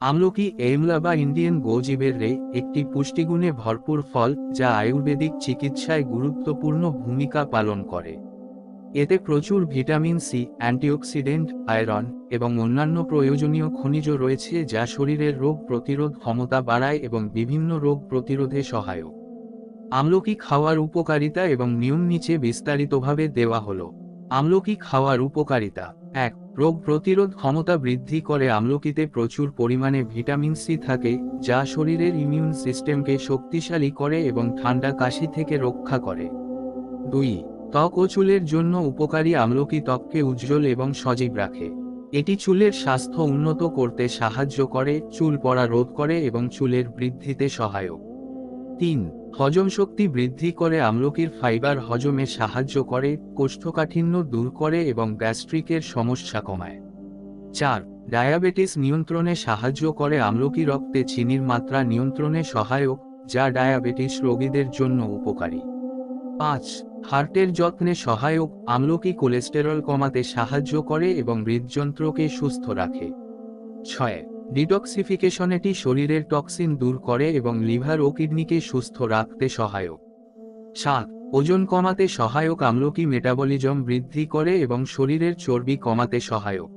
আমলকি এমলা বা ইন্ডিয়ান গোজিবের রে একটি পুষ্টিগুণে ভরপুর ফল, যা আয়ুর্বেদিক চিকিৎসায় গুরুত্বপূর্ণ ভূমিকা পালন করে। এতে প্রচুর ভিটামিন সি, অ্যান্টিঅক্সিডেন্ট, আয়রন এবং অন্যান্য প্রয়োজনীয় খনিজ রয়েছে যা শরীরের রোগ প্রতিরোধ ক্ষমতা বাড়ায় এবং বিভিন্ন রোগ প্রতিরোধে সহায়ক। আমলকি খাওয়ার উপকারিতা এবং নিয়ম নিচে বিস্তারিতভাবে দেওয়া হলো। আমলকি খাওয়ার উপকারিতা, এক রোগ প্রতিরোধ ক্ষমতা বৃদ্ধি করে আমলকিতে প্রচুর পরিমাণে ভিটামিন সি থাকে, যা শরীরের ইমিউন সিস্টেমকে শক্তিশালী করে এবং ঠান্ডা কাশি থেকে রক্ষা করে। দুই, ত্বক ও চুলের জন্য উপকারী আমলকি ত্বককে উজ্জ্বল এবং সজীব রাখে। এটি চুলের স্বাস্থ্য উন্নত করতে সাহায্য করে, চুল পড়া রোধ করে এবং চুলের বৃদ্ধিতে সহায়ক। তিন, হজম শক্তি বৃদ্ধি করে আমলকির ফাইবার হজমে সাহায্য করে, কোষ্ঠকাঠিন্য দূর করে এবং গ্যাস্ট্রিকের সমস্যা কমায়। চার, ডায়াবেটিস নিয়ন্ত্রণে সাহায্য করে আমলকি রক্তে চিনির মাত্রা নিয়ন্ত্রণে সহায়ক, যা ডায়াবেটিস রোগীদের জন্য উপকারী। পাঁচ, হার্টের যত্নে সহায়ক, আমলকি কোলেস্টেরল কমাতে সাহায্য করে এবং হৃদযন্ত্রকে সুস্থ রাখে। ছয় ডিটক্সিফিকেশন এটি শরীরের টক্সিন দূর করে এবং লিভার ও কিডনিকে সুস্থ রাখতে সহায়ক। সাত, ওজন কমাতে সহায়ক আমলকি মেটাবলিজম বৃদ্ধি করে এবং শরীরের চর্বি কমাতে সহায়ক।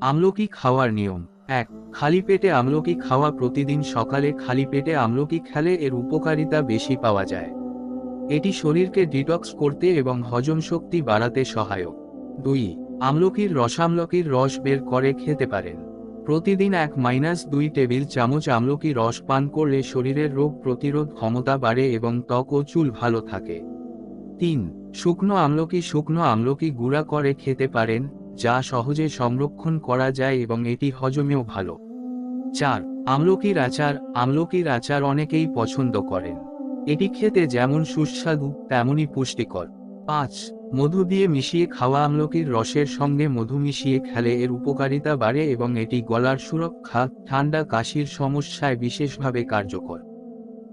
আমলকি খাওয়ার নিয়ম। এক, খালি পেটে আমলকি খাওয়া প্রতিদিন সকালে খালি পেটে আমলকি খেলে এর উপকারিতা বেশি পাওয়া যায়। এটি শরীরকে ডিটক্স করতে এবং হজম শক্তি বাড়াতে সহায়ক। দুই, আমলকির রসামলকির রস বের করে খেতে পারেন। প্রতিদিন এক মাইনাস দুই টেবিল চামচ আমলকি রস পান করলে শরীরের রোগ প্রতিরোধ ক্ষমতা বাড়ে এবং ত্বক ও চুল ভালো থাকে। তিন, শুকনো আমলকি শুকনো আমলকি গুঁড়া করে খেতে পারেন, যা সহজে সংরক্ষণ করা যায় এবং এটি হজমেও ভালো। চার, আমলকির আচার আমলকির আচার অনেকেই পছন্দ করেন। এটি খেতে যেমন সুস্বাদু, তেমনই পুষ্টিকর। পাঁচ, মধু দিয়ে মিশিয়ে খাওয়া আমলকির রসের সঙ্গে মধু মিশিয়ে খেলে এর উপকারিতা বাড়ে এবং এটি গলার সুরক্ষা, ঠান্ডা কাশির সমস্যায় বিশেষভাবে কার্যকর।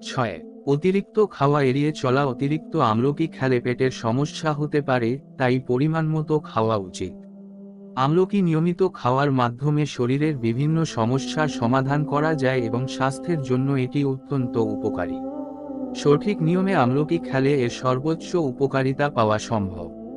ছয়, অতিরিক্ত খাওয়া এড়িয়ে চলা অতিরিক্ত আমলকি খেলে পেটের সমস্যা হতে পারে, তাই পরিমাণ মতো খাওয়া উচিত। আমলকি নিয়মিত খাওয়ার মাধ্যমে শরীরের বিভিন্ন সমস্যার সমাধান করা যায় এবং স্বাস্থ্যের জন্য এটি অত্যন্ত উপকারী। সঠিক নিয়মে আমলকি খেলে এর সর্বোচ্চ উপকারিতা পাওয়া সম্ভব।